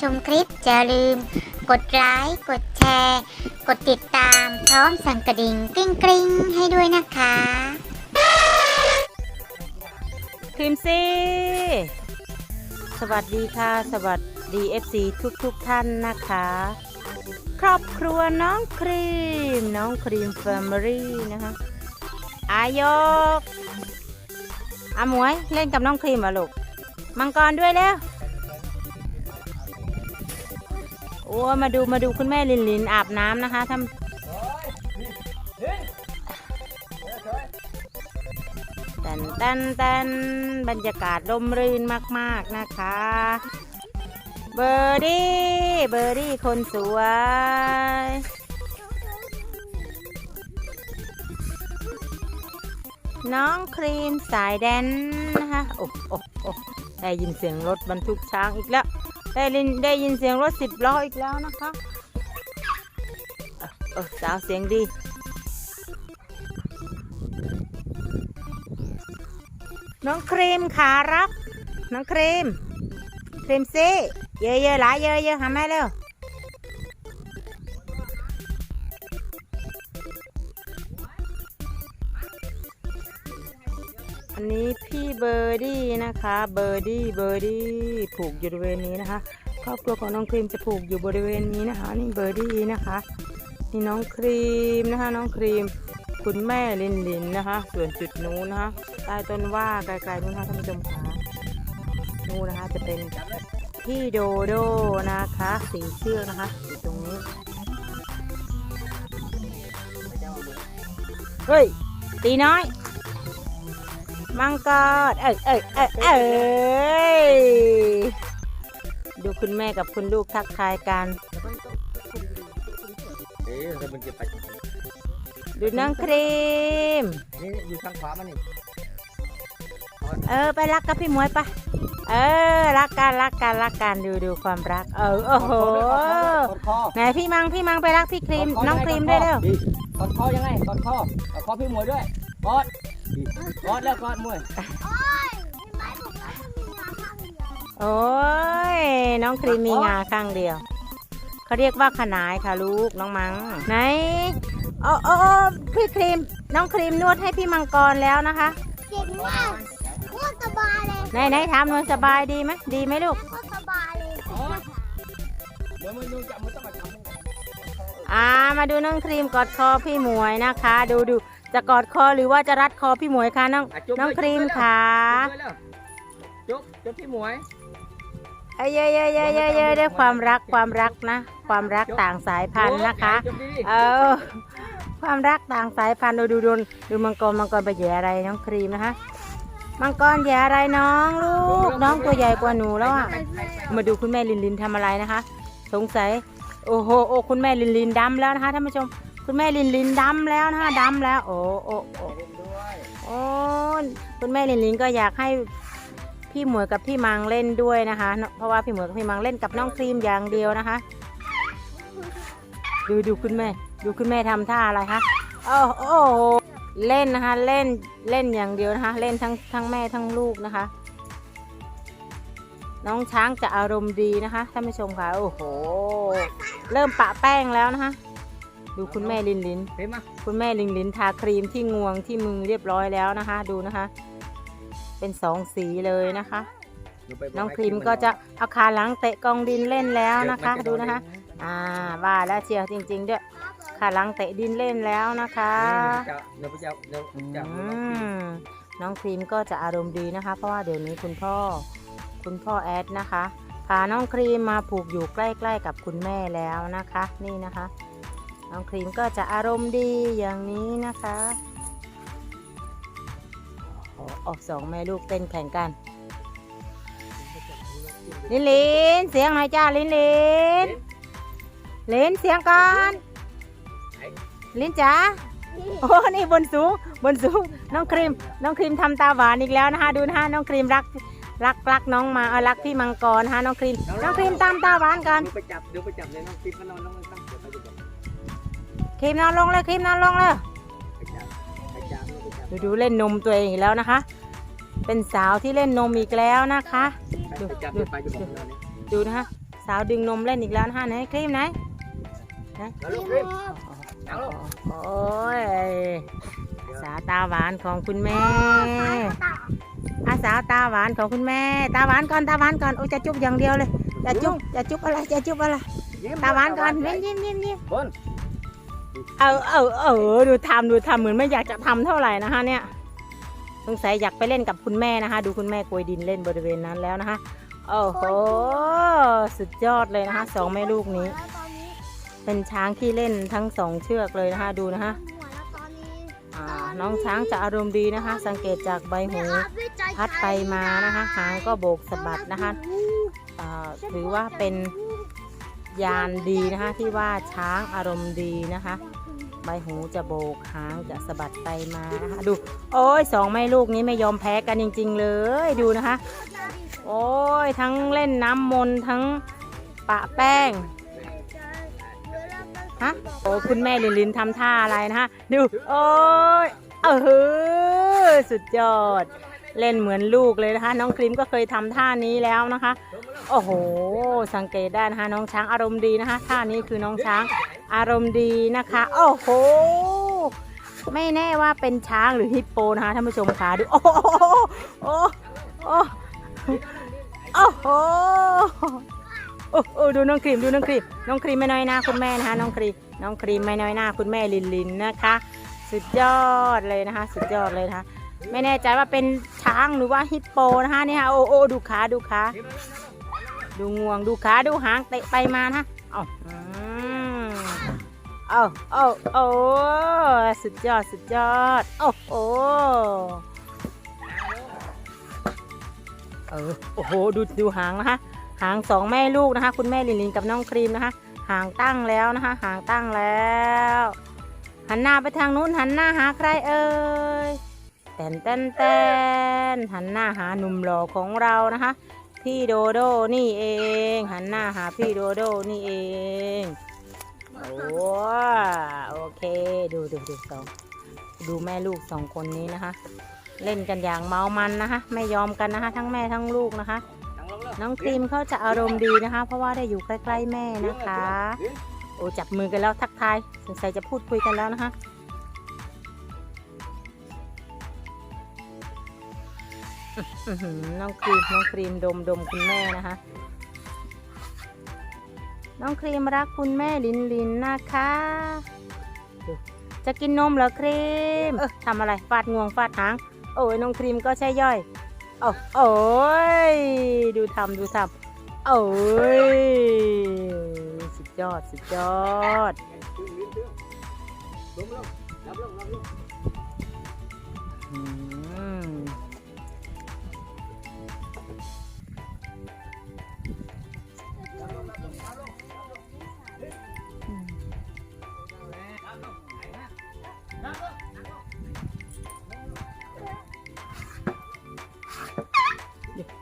ชมคลิปอย่าลืม กดไลค์กดแชร์ กดติดตามพร้อมสั่นกระดิ่งกริ๊งกริ๊งให้ด้วยนะคะครีมซี่สวัสดีค่ะ สวัสดี FC ทุกทุกๆท่านนะคะ ครอบครัวน้องครีม น้องครีมแฟมิลี่นะคะอายกอามวยเล่นกับน้องครีมเหรอลูก มังกรด้วยแล้ว โอ้มาดูมาดูคุณแม่ลินลินอาบน้ำนะคะทำแตนแตนแตนบรรยากาศลมรื่นมาก ๆ นะคะ เบอร์ดี้เบอร์ดี้คนสวยน้องครีมสายแดนนะคะ โอ้โอ้โอ้ได้ยินเสียงรถบรรทุกช้างอีกแล้ว ได้ยินได้ยินเสียงรถสิบล้ออีกแล้วนะคะเออสาวเสียงดีน้องครีมขารับ น้องครีมครีมซี่เยอะๆหลายเยอะๆหาแม่เร็ว นะคะเบอร์ดี้เบอร์ดี้ผูกอยู่บริเวณนี้นะคะ ครอบครัวของน้องครีมจะผูกอยู่บริเวณนี้นะคะ นี่เบอร์ดี้นะคะนี่น้องครีมนะคะ น้องครีม คุณแม่ลินลินนะคะ ส่วนจุดนู้นนะคะใต้ต้นว่าไกลๆนู้นนะคะท่านผู้ชมคะนู้นนะคะจะเป็นพี่โดโดนะคะสีเชือกนะคะอยู่ตรงนี้เฮ้ยตีน้อย มังกรเอ้ยเอ้ยเอ้ยเอ้ยดูคุณแม่กับคุณลูกทักทายกัน เอ๊ะเรามันจะไปดูน้องครีม นี่อยู่ทางขวามันนี่เออ ไปรักกับพี่หมวยปะเออ รักกันรักกันรักกันดูดูความรัก เออโอ้โหกดคอไหนพี่มังพี่มังไปรักพี่ครีมน้องครีมด้วยเร็วกดคอยังไงกดคอกดคอพี่มวยด้วยกด กอดแล้วกอดมวยโอ้ยน้องครีมมีงาข้างเดียว เขาเรียกว่าขนายค่ะลูกน้องมังไหนโอ้โอ้พี่ครีม น้องครีมนวดให้พี่มังกรแล้วนะคะเก่งมากโคตรสบายเลยไหนไหนถามน่อยสบายดีไหมดีไหมลูกโคตรสบายเลยเดี๋ยวมันนูจะมันต้องมาทำอ่ามาดูน้องครีมกอดคอพี่หมวยนะคะ ดูดู จะกอดคอหรือว่าจะรัดคอพี่หมวยคะน้องน้องครีมขาจุ๊บจุ๊บพี่หมวย เอ้ยเยอะเยอะเยอะเยอะเยอะด้วยความรักความรักนะ ความรักต่างสายพันธุ์นะคะ จุ๊บดีเออความรักต่างสายพันธุ์ดูดูดูดูมังกรมังกรไปแย่อะไรน้องครีมนะคะ มังกรแย่อะไรน้องลูกน้องตัวใหญ่กว่าหนูแล้วอะมาดูคุณแม่ลินลินทำอะไรนะคะ สงสัยโอ้โหโอ้คุณแม่ลินลินดำแล้วนะคะท่านผู้ชม คุณแม่ลินลินดำแล้วนะคะดำแล้ว โอ้โอ้โอ้ด้วยโอ้คุณแม่ลินลินก็อยากให้พี่หมวยกับพี่มังเล่นด้วยนะคะ เพราะว่าพี่หมวยกับพี่มังเล่นกับน้องครีมอย่างเดียวนะคะ ดูดูคุณแม่ ดูคุณแม่ทำท่าอะไรคะโอ้โอ้เล่นนะคะ เล่นเล่นอย่างเดียวนะคะ เล่นทั้งทั้งแม่ทั้งลูกนะคะ น้องช้างจะอารมณ์ดีนะคะท่านผู้ชมค่ะโอ้โห เริ่มปะแป้งแล้วนะคะ ดูคุณแม่ลินลินเห็นไหมคุณแม่ลิงลินทาครีมที่งวงที่มือเรียบร้อยแล้วนะคะ ดูนะคะ เป็นสองสีเลยนะคะน้องครีมก็จะเอาขาหลังเตะกองดินเล่นแล้วนะคะ ดูนะคะ อ่าว่าแล้วเชียวจริง ๆ ด้วยขาหลังเตะดินเล่นแล้วนะคะ เดี๋ยวไปจับเดี๋ยวไปจับอืมน้องครีมก็จะอารมณ์ดีนะคะ เพราะว่าเดี๋ยวนี้คุณพ่อคุณพ่อแอดนะคะพาน้องครีมมาผูกอยู่ใกล้ ๆ กับคุณแม่แล้วนะคะ นี่นะคะ น้องครีมก็จะอารมณ์ดีอย่างนี้นะคะออกสองแม่ลูกเต้นแข่งกัน ลินลินเสียงหนจ้าลินลินลินเสียงก่อนลินจ๋าโอ้นี่บนสูงบนสูงน้องครีมน้องครีมทำตาหวานอีกแล้วนะคะดูนะคะน้องครีมรักรักรักน้องมาเออรักพี่มังกรนะน้องครีมน้องครีมตามตาหวานกันเดี๋ยวไปจับเดี๋ยวไปจับเลยน้องคลิปมันอนน้องมันตั้ง ครีมนอนลงเลยครีมนอนลงเลยไปจับไปจับไปจับดูดูเล่นนมตัวเองอีกแล้วนะคะ เป็นสาวที่เล่นนมอีกแล้วนะคะไปจับไปจะบอกเราเนี่ยดูนะคะสาวดึงนมเล่นอีกแล้วนะคะไหนครีมไหนแล้วลูกครีมนั่งลงโอ้ยสาวตาหวานของคุณแม่อาสาวตาหวานของคุณแม่ ตาหวานก่อนตาหวานก่อนโอ้ยจะจุ๊บอย่างเดียวเลยจะจุ๊บจะจุ๊บอะไรจะจุ๊บอะไรยิ้มตาหวานก่อนยิ้มยิ้มยิ้มยิ้มบน เออเออเออดูทำดูทำเหมือนไม่อยากจะทำเท่าไหร่นะคะเนี่ยสงสัยอยากไปเล่นกับคุณแม่นะคะ ดูคุณแม่โกยดินเล่นบริเวณนั้นแล้วนะคะโอ้โหสุดยอดเลยนะคะสองแม่ลูกนี้ เป็นช้างที่เล่นทั้งสองเชือกเลยนะคะดูนะคะน้องช้างจะอารมณ์ดีนะคะ สังเกตจากใบหูพัดไปมานะคะหางก็โบกสะบัดนะคะถือว่าเป็น ยานดีนะคะที่ว่าช้างอารมณ์ดีนะคะใบหูจะโบกหางจะสะบัดไปมานะคะดู โอ้ยสองแม่ลูกนี้ไม่ยอมแพ้กันจริง ๆ เลยดูนะคะ โอ้ยทั้งเล่นน้ำมนต์ทั้งปะแป้งฮะโอ้คุณแม่ลินลินทำท่าอะไรนะฮะดู โอ้ยเออสุดยอด เล่นเหมือนลูกเลยนะคะ น้องครีมก็เคยทำท่านี้แล้วนะคะ โอ้โห สังเกตได้นะคะ น้องช้างอารมณ์ดีนะคะ ท่านี้คือน้องช้างอารมณ์ดีนะคะ โอ้โห ไม่แน่ว่าเป็นช้างหรือฮิปโปนะคะท่านผู้ชมคะดู โอ้โหโอ้โหโอ้โหโอ้โอ้ดูน้องครีมดูน้องครีมน้องครีมไม่น้อยหน้าคุณแม่นะคะ น้องครีมน้องครีมไม่น้อยหน้าคุณแม่ลินลินนะคะ สุดยอดเลยนะคะ สุดยอดเลยนะคะ ไม่แน่ใจว่าเป็นช้างหรือว่าฮิปโปนะคะนี่ยโอ้โอ้ดูขาดูขาดูงวงดูขาดูหางเตะไปมานะเอาเอาเอาโอ้สุดยอดสุดยอดโอ้โหเออโอ้โหดูดูหางนะคะหางสองแม่ลูกนะคะ คุณแม่ลินลินกับน้องครีมนะคะหางตั้งแล้วนะคะหางตั้งแล้ว หันหน้าไปทางนู้นหันหน้าหาใครเอ่ย แตนแตนแตนหันหน้าหาหนุ่มหล่อของเรานะคะ พี่โดโดนี่เอง หันหน้าหาพี่โดโดนี่เองโอ้โอเค ดูดูดูสองดูแม่ลูกสองคนนี้นะคะ เล่นกันอย่างเมามันนะคะ ไม่ยอมกันนะคะ ทั้งแม่ทั้งลูกนะคะ น้องครีมเขาจะอารมณ์ดีนะคะ เพราะว่าได้อยู่ใกล้ๆแม่นะคะ โอ้จับมือกันแล้วทักทายสงสัยจะพูดคุยกันแล้วนะคะ อื้อหือน้องครีมน้องครีมดมดมคุณแม่นะคะ น้องครีมรักคุณแม่ลินลินนะคะดูจะกินนมเหรอครีมเออทำอะไรฟาดงวงฟาดหาง โอ้ยน้องครีมก็ใช่ย่อยโอ้โอ้ยดูทำดูทำโอ้ยสุดยอดสุดยอดลงลงรับลงรับลงอืม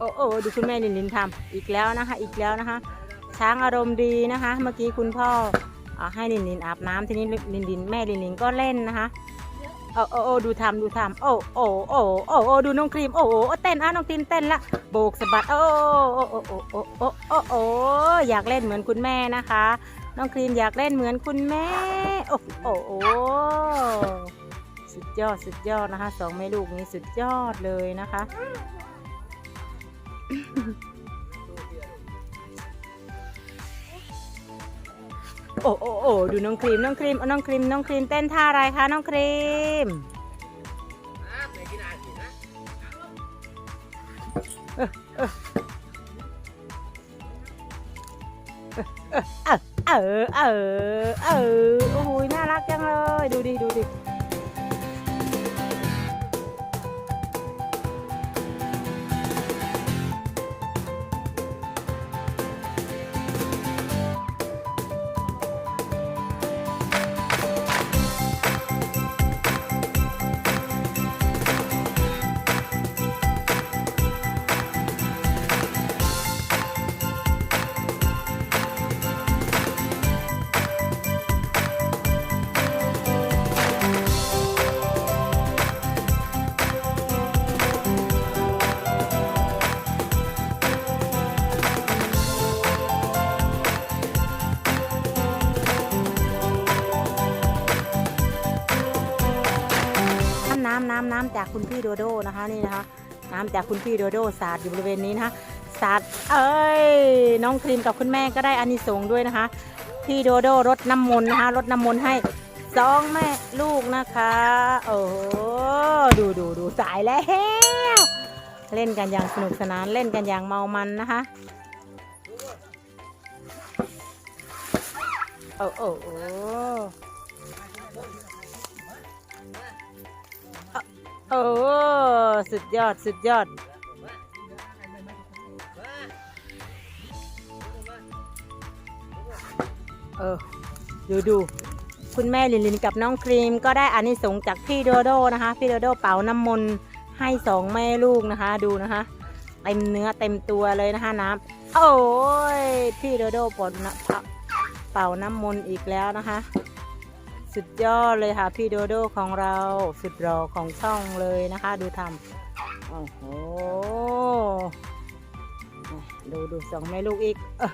โอ้โอ้ดูคุณแม่ลินลินทำอีกแล้วนะคะ อีกแล้วนะคะ ช้างอารมณ์ดีนะคะ เมื่อกี้คุณพ่ออให้ลินลินอาบน้ำทีนี้ลินลินแม่ลินลินก็เล่นนะคะโอ้โอ้โอ้ดูทำดูทำโอ้โอ้โอ้โอ้โอ้ดูน้องครีมโอ้โอ้เต้นอะน้องครีมเต้นละโบกสะบัดโอ้โอ้โอ้โอ้โอ้โอ้โอ้โอ้อยากเล่นเหมือนคุณแม่นะคะ น้องครีมอยากเล่นเหมือนคุณแม่โอ้โอ้โอ้สุดยอดสุดยอดนะคะสองแม่ลูกนี้สุดยอดเลยนะคะ โอ้โอ้โอ้ดูน้องครีมน้องครีมเอาน้องครีมน้องครีมเต้นท่าอะไรคะน้องครีมอะไปกินอเออเออเออโอ้โหน่ารักจังเลย ดูดิดูดิำน้ำจากคุณพี่โดโดนะคะนี่นะคะ น้ำจากคุณพี่โดโดสาดอยู่บริเวณนี้นะคะสาดเอ้ยน้องครีมกับคุณแม่ก็ได้อานิสงส์ด้วยนะคะ พี่โดโดรดน้ำมนต์นะคะรดน้ำมนต์ให้สองแม่ลูกนะคะโอ้โหดูดูดูสายแล้ว เล่นกันอย่างสนุกสนานเล่นกันอย่างเมามันนะคะโอ้โอ้ โอ้สุดยอดสุดยอด เออ ดูดูคุณแม่ลินลินกับน้องครีม ก็ได้อานิสงส์จากพี่โดโดนะคะ พี่โดโดเป่าน้ำมนต์ให้สองแม่ลูกนะคะ ดูนะคะเต็มเนื้อเต็มตัวเลยนะคะน้ำโอ้ยพี่โดโดปนนะเป่าน้ำมนต์อีกแล้วนะคะ สุดยอดเลยค่ะ พี่โดโดของเราสุดรอของช่องเลยนะคะ ดูทำโอ้โหดูดูสองแม่ลูกอีกเออ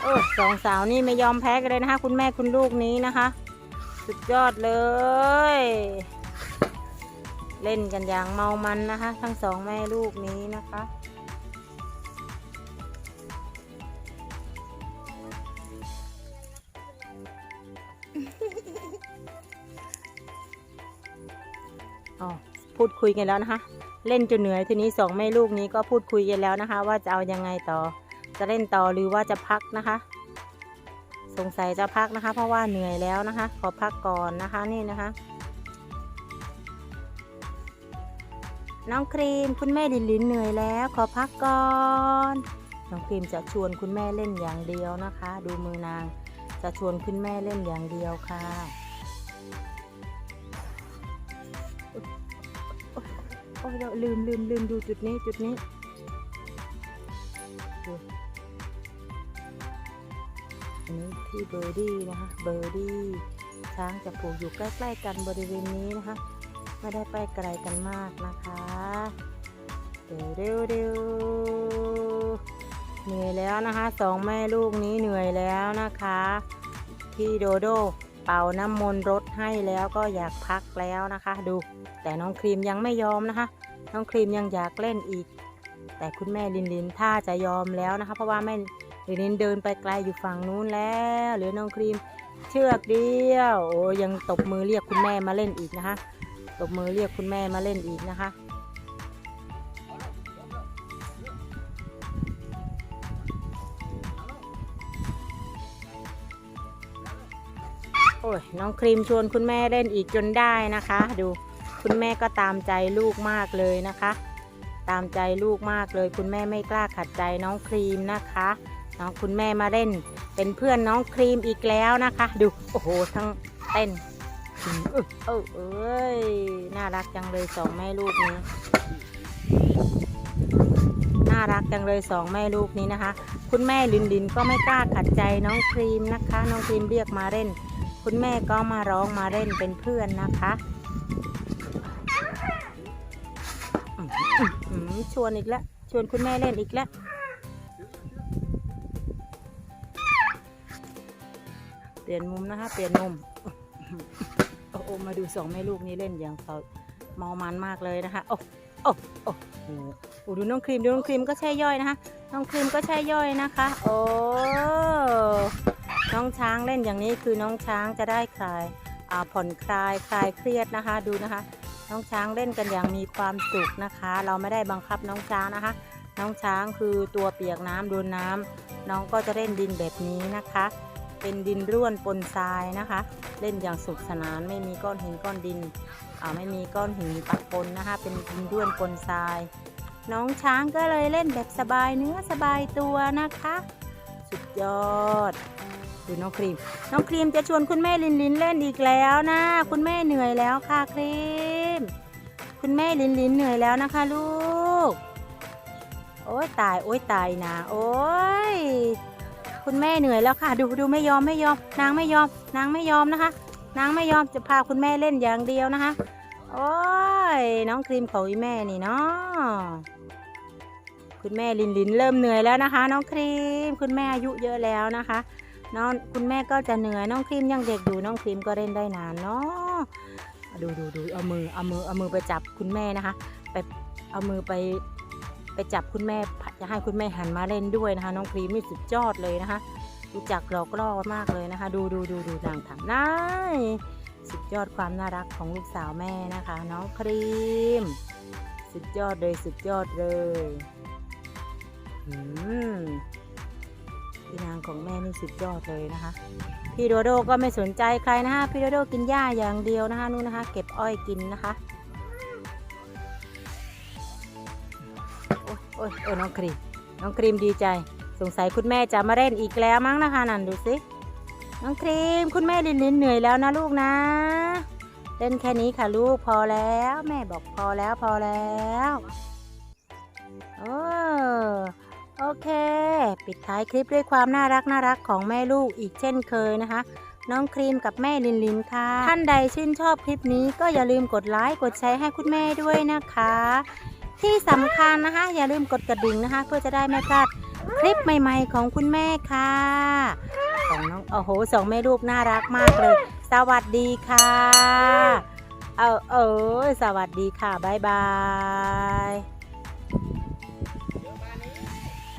โอ้สองสาวนี่ไม่ยอมแพ้กันเลยนะคะ คุณแม่คุณลูกนี้นะคะ สุดยอดเลย เล่นกันอย่างเมามันนะคะ ทั้งสองแม่ลูกนี้นะคะ อ๋อพูดคุยกันแล้วนะคะ เล่นจนเหนื่อยทีนี้สองแม่ลูกนี้ก็พูดคุยกันแล้วนะคะ ว่าจะเอายังไงต่อ จะเล่นต่อหรือว่าจะพักนะคะ สงสัยจะพักนะคะ เพราะว่าเหนื่อยแล้วนะคะ ขอพักก่อนนะคะนี่นะคะ น้องครีมคุณแม่ลินลินเหนื่อยแล้ว ขอพักก่อนน้องครีมจะชวนคุณแม่เล่นอย่างเดียวนะคะ ดูมือนางจะชวนคุณแม่เล่นอย่างเดียวค่ะ โอ้ยลืมลืมลืมดูจุดนี้จุดนี้อันนี้ที่เบอร์ดี้นะคะ เบอร์ดี้ช้างจะปลูกอยู่ใกล้ๆกันบริเวณนี้นะคะ ไม่ได้ไปไกลกันมากนะคะเดี๋ยวเร็วเร็วเหนื่อยแล้วนะคะสองแม่ลูกนี้เหนื่อยแล้วนะคะพี่โดโด เป่าน้ำมนต์รถให้แล้วก็อยากพักแล้วนะคะ ดูแต่น้องครีมยังไม่ยอมนะคะ น้องครีมยังอยากเล่นอีก แต่คุณแม่ลินลินถ้าจะยอมแล้วนะคะ เพราะว่าแม่เดี๋ยวนี้เดินไปไกลอยู่ฝั่งนู้นแล้วหลือน้องครีมเชือกเดียวโอ้ยังตบมือเรียกคุณแม่มาเล่นอีกนะคะ ตบมือเรียกคุณแม่มาเล่นอีกนะคะ โอ้ยน้องครีมชวนคุณแม่เล่นอีกจนได้นะคะ ดูคุณแม่ก็ตามใจลูกมากเลยนะคะ ตามใจลูกมากเลย คุณแม่ไม่กล้าขัดใจน้องครีมนะคะน้องคุณแม่มาเล่น เป็นเพื่อนน้องครีมอีกแล้วนะคะ ดูโอ้โหทั้งเต้นเออเออเอ้ยน่ารักจังเลยสองแม่ลูกนี้น่ารักจังเลยสองแม่ลูกนี้นะคะ คุณแม่ลินลินก็ไม่กล้าขัดใจน้องครีมนะคะ น้องครีมเรียกมาเล่น คุณแม่ก็มาร้องมาเล่นเป็นเพื่อนนะคะชวนอีกแล้วชวนคุณแม่เล่นอีกแล้วเปลี่ยนมุมนะคะ เปลี่ยนมุมโอ้โอมาดูสองแม่ลูกนี้เล่นอย่างเขาเมามันมากเลยนะคะโอ้โอ้โอ้โหโอ้ดูน้องครีมดูน้องครีมก็แช่ย่อยนะคะน้องครีมก็แช่ย่อยนะคะ โอ้ น้องช้างเล่นอย่างนี้คือน้องช้างจะได้คลายผ่อนคลายคลายเครียดนะคะดูนะคะ น้องช้างเล่นกันอย่างมีความสุขนะคะ เราไม่ได้บังคับน้องช้างนะคะ น้องช้างคือตัวเปียกน้ำโดนน้ำน้องก็จะเล่นดินแบบนี้นะคะ เป็นดินร่วนปนทรายนะคะ เล่นอย่างสุขสนานไม่มีก้อนหินก้อนดินไม่มีก้อนหินปะปนนะคะ เป็นดินร่วนปนทราย น้องช้างก็เลยเล่นแบบสบายเนื้อสบายตัวนะคะ สุดยอด ดูน้องครีม น้องครีมจะชวนคุณแม่ลินลินเล่นอีกแล้วนะ คุณแม่เหนื่อยแล้วค่ะครีม คุณแม่ลินลินเหนื่อยแล้วนะคะลูก โอ้ยตายโอ้ยตายนะโอ้ยคุณแม่เหนื่อยแล้วค่ะ ดูดูไม่ยอมไม่ยอม นางไม่ยอม นางไม่ยอมนะคะ นางไม่ยอมจะพาคุณแม่เล่นอย่างเดียวนะคะ โอ้ยน้องครีมของแม่นี่เนาะคุณแม่ลินลินเริ่มเหนื่อยแล้วนะคะ น้องครีม คุณแม่อายุเยอะแล้วนะคะ น้องคุณแม่ก็จะเหนื่อยน้องครีมยังเด็กอยู่น้องครีมก็เล่นได้นานเนาะดูดูดูเอามือเอามือเอามือไปจับคุณแม่นะคะไปเอามือไปไปจับคุณแม่จะให้คุณแม่หันมาเล่นด้วยนะคะ น้องครีมนี่สุดยอดเลยนะคะรู้จักหลอกล่อมากเลยนะคะ ดูดูดูดูนางทำได้สุดยอดความน่ารักของลูกสาวแม่นะคะ น้องครีม สุดยอดเลยสุดยอดเลยอืม พี่นางของแม่นี่สุดยอดเลยนะคะ พี่โดโดก็ไม่สนใจใครนะคะพี่โดโดกินหญ้าอย่างเดียวนะคะนู่นนะคะ เก็บอ้อยกินนะคะโอ้ยโอ้ยโอ้ยน้องครีมน้องครีมดีใจ สงสัยคุณแม่จะมาเล่นอีกแล้วมั้งนะคะนั่นดูสิน้องครีมคุณแม่ลินลินเหนื่อยแล้วนะลูกนะเล่นแค่นี้ค่ะลูกพอแล้ว แม่บอกพอแล้วพอแล้วโอ้ โอเค ปิดท้ายคลิปด้วยความน่ารักน่ารักของแม่ลูกอีกเช่นเคยนะคะ น้องครีมกับแม่ลินลินค่ะ ท่านใดชื่นชอบคลิปนี้ก็อย่าลืมกดไลค์กดแชร์ให้คุณแม่ด้วยนะคะ ที่สำคัญนะคะ อย่าลืมกดกระดิ่งนะคะ เพื่อจะได้ไม่พลาดคลิปใหม่ๆของคุณแม่ค่ะของน้องโอ้โหสองแม่ลูกน่ารักมากเลย สวัสดีค่ะ เออเออสวัสดีค่ะ บ๊ายบาย